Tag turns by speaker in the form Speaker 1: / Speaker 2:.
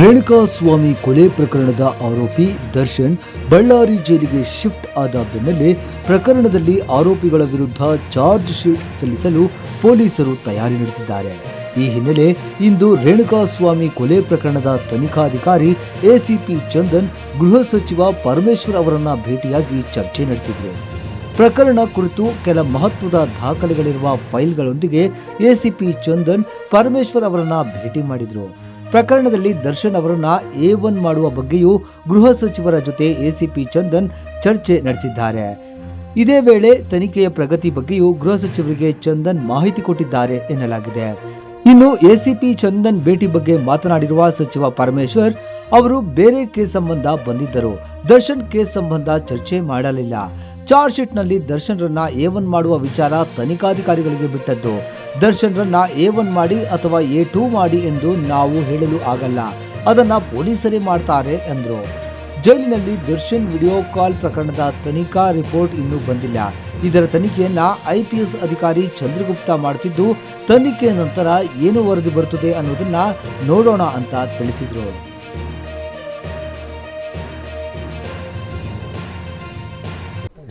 Speaker 1: ರೇಣುಕಾಸ್ವಾಮಿ ಕೊಲೆ ಪ್ರಕರಣದ ಆರೋಪಿ ದರ್ಶನ್ ಬಳ್ಳಾರಿ ಜೈಲಿಗೆ ಶಿಫ್ಟ್ ಆದ ಬೆನ್ನಲ್ಲೇ ಪ್ರಕರಣದಲ್ಲಿ ಆರೋಪಿಗಳ ವಿರುದ್ಧ ಚಾರ್ಜ್ ಶೀಟ್ ಸಲ್ಲಿಸಲು ಪೊಲೀಸರು ತಯಾರಿ ನಡೆಸಿದ್ದಾರೆ. ಈ ಹಿನ್ನೆಲೆ ಇಂದು ರೇಣುಕಾ ಸ್ವಾಮಿ ಕೊಲೆ ಪ್ರಕರಣದ ತನಿಖಾಧಿಕಾರಿ ಎಸಿಪಿ ಚಂದನ್, ಗೃಹ ಸಚಿವ ಪರಮೇಶ್ವರ್ ಅವರನ್ನ ಭೇಟಿಯಾಗಿ ಚರ್ಚೆ ನಡೆಸಿದರು. ಪ್ರಕರಣ ಕುರಿತು ಕೆಲ ಮಹತ್ವದ ದಾಖಲೆಗಳಿರುವ ಫೈಲ್ಗಳೊಂದಿಗೆ ಎಸಿಪಿ ಚಂದನ್, ಪರಮೇಶ್ವರ್ ಅವರನ್ನ ಭೇಟಿ ಮಾಡಿದರು. ಪ್ರಕರಣದಲ್ಲಿ ದರ್ಶನ್ ಅವರನ್ನ ಎ ಒನ್ ಮಾಡುವ ಬಗ್ಗೆಯೂ ಗೃಹ ಸಚಿವರ ಜೊತೆ ಎಸಿಪಿ ಚಂದನ್ ಚರ್ಚೆ ನಡೆಸಿದ್ದಾರೆ. ಇದೇ ವೇಳೆ ತನಿಖೆಯ ಪ್ರಗತಿ ಬಗ್ಗೆಯೂ ಗೃಹ ಸಚಿವರಿಗೆ ಚಂದನ್ ಮಾಹಿತಿ ಕೊಟ್ಟಿದ್ದಾರೆ ಎನ್ನಲಾಗಿದೆ. ಇನ್ನು ಎಸಿಪಿ ಚಂದನ್ ಭೇಟಿ ಬಗ್ಗೆ ಮಾತನಾಡಿರುವ ಸಚಿವ ಪರಮೇಶ್ವರ್ ಅವರು ಬೇರೆ ಕೇಸ್ ಸಂಬಂಧ ಬಂದಿದ್ದರು ದರ್ಶನ್ ಕೇಸ್ ಸಂಬಂಧ ಚರ್ಚೆ ಮಾಡಲಿಲ್ಲ. ಚಾರ್ಜ್ ಶೀಟ್ನಲ್ಲಿ ದರ್ಶನ್ ರನ್ನ ಎ ಒನ್ ಮಾಡುವ ವಿಚಾರ ತನಿಖಾಧಿಕಾರಿಗಳಿಗೆ ಬಿಟ್ಟದ್ದು. ದರ್ಶನ್ ರನ್ನ ಎ ಒನ್ ಮಾಡಿ ಅಥವಾ ಎ ಟೂ ಮಾಡಿ ಎಂದು ನಾವು ಹೇಳಲು ಆಗಲ್ಲ. ಅದನ್ನ ಪೊಲೀಸರೇ ಮಾಡ್ತಾರೆ ಎಂದರು ಜೈಲಿನಲ್ಲಿ ದರ್ಶನ್ ವಿಡಿಯೋ ಕಾಲ್ ಪ್ರಕರಣದ ತನಿಖಾ ರಿಪೋರ್ಟ್ ಇನ್ನೂ ಬಂದಿಲ್ಲ. ಇದರ ತನಿಖೆಯನ್ನ ಐಪಿಎಸ್ ಅಧಿಕಾರಿ ಚಂದ್ರಗುಪ್ತ ಮಾಡುತ್ತಿದ್ದು ತನಿಖೆ ನಂತರ ಏನು ವರದಿ ಬರುತ್ತದೆ ಅನ್ನೋದನ್ನ ನೋಡೋಣ ಅಂತ ತಿಳಿಸಿದ್ರು.